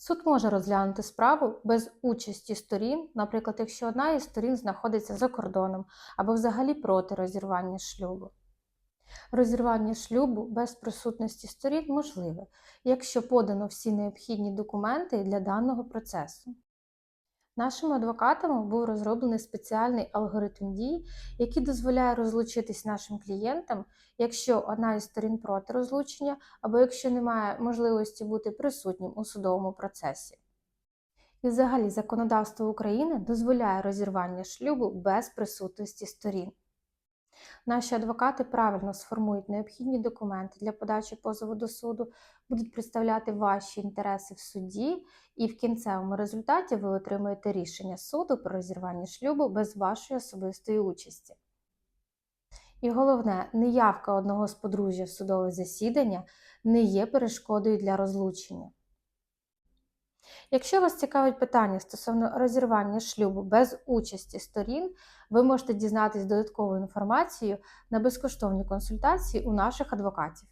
Суд може розглянути справу без участі сторін, наприклад, якщо одна із сторін знаходиться за кордоном або взагалі проти розірвання шлюбу. Розірвання шлюбу без присутності сторін можливе, якщо подано всі необхідні документи для даного процесу. Нашими адвокатами був розроблений спеціальний алгоритм дій, який дозволяє розлучитись нашим клієнтам, якщо одна із сторін проти розлучення, або якщо немає можливості бути присутнім у судовому процесі. І взагалі законодавство України дозволяє розірвання шлюбу без присутності сторін. Наші адвокати правильно сформують необхідні документи для подачі позову до суду, будуть представляти ваші інтереси в суді, і в кінцевому результаті ви отримаєте рішення суду про розірвання шлюбу без вашої особистої участі. І головне, неявка одного з подружжя в судове засідання не є перешкодою для розлучення. Якщо вас цікавить питання стосовно розірвання шлюбу без участі сторін, ви можете дізнатись додаткову інформацію на безкоштовній консультації у наших адвокатів.